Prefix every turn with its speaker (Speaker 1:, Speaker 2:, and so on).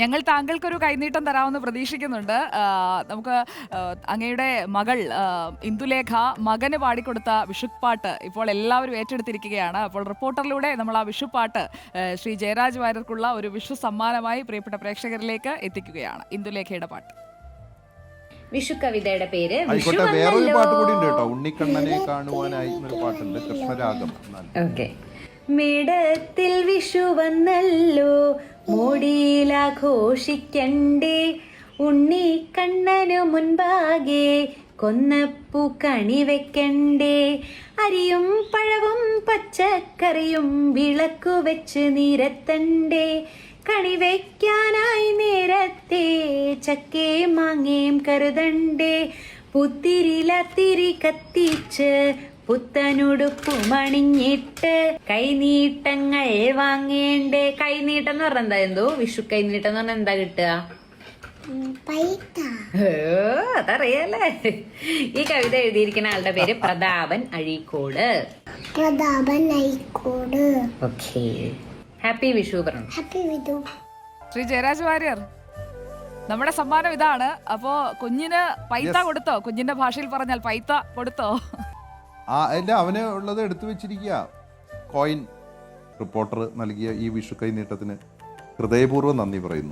Speaker 1: ഞങ്ങൾ താങ്കൾക്കൊരു കൈനീട്ടം തരാമെന്ന് പ്രതീക്ഷിക്കുന്നുണ്ട്. നമുക്ക് അങ്ങയുടെ മകൾ ഇന്ദുലേഖ മകന് പാടിക്കൊടുത്ത വിഷുപ്പാട്ട് ഇപ്പോൾ എല്ലാവരും ഏറ്റെടുത്തിരിക്കുകയാണ്. അപ്പോൾ റിപ്പോർട്ടറിലൂടെ നമ്മൾ ആ വിഷുപ്പാട്ട് ശ്രീ ജയരാജ് വാര്യർക്കുള്ള ഒരു വിഷു സമ്മാനമായി പ്രിയപ്പെട്ട പ്രേക്ഷകരിലേക്ക് എത്തിക്കുകയാണ്. ഇന്ദുലേഖയുടെ പാട്ട്.
Speaker 2: വിഷു കവിതയുടെ പേര്
Speaker 3: വേറൊരു. പാട്ട് കൂടി ഉണ്ട് കേട്ടോ. ഉണ്ണിക്കണ്ണനെ കാണുവാനായി എന്നൊരു പാട്ടുണ്ട്. കൃഷ്ണരാഗം.
Speaker 2: ഓക്കെ. മേടത്തിൽ വിഷു വന്നല്ലോ. മോടിയിലാഘോഷിക്കണ്ടേ ഉണ്ണി കണ്ണനു മുൻപാകെ കൊന്നപ്പൂ കണി വെക്കണ്ടേ. അരിയും പഴവും പച്ചക്കറിയും വിളക്കു വെച്ച് നിരത്തണ്ടേ. കണി വെക്കാനായി നേരത്തെ ചക്കേ മാങ്ങയും കരുതണ്ടേ. പുത്തിരിലത്തിരി കത്തിച്ച് പുത്തനുടുപ്പുമണിഞ്ഞിട്ട് കൈനീട്ടങ്ങൾ വാങ്ങേണ്ടേ. കൈനീട്ടം എന്ന് പറഞ്ഞാൽ എന്താ എന്തോ? വിഷു കൈനീട്ടം എന്ന് പറഞ്ഞാൽ എന്താ കിട്ടുക? അതറിയല്ലേ അതറിയാലേ. ഈ കവിത എഴുതിയിരിക്കുന്ന ആളുടെ പേര് പ്രതാപൻ അഴീക്കോട്.
Speaker 4: പ്രതാപൻ അഴീക്കോട്.
Speaker 2: ഓക്കെ. ഹാപ്പി വിഷു പറഞ്ഞു.
Speaker 4: ഹാപ്പി വിഷു.
Speaker 1: ശ്രീ ജയരാജ് വാര്യർ നമ്മുടെ സമ്മാനം ഇതാണ്. അപ്പോ കുഞ്ഞിന് പൈത്ത കൊടുത്തോ? കുഞ്ഞിന്റെ ഭാഷയിൽ പറഞ്ഞാൽ പൈത്ത കൊടുത്തോ?
Speaker 3: ആ അല്ല അവന് ഉള്ളത് എടുത്തു വെച്ചിരിക്കുക കോയിൻ. റിപ്പോർട്ടർ നൽകിയ ഈ വിഷു കൈനീട്ടത്തിന് ഹൃദയപൂർവം നന്ദി പറയുന്നു.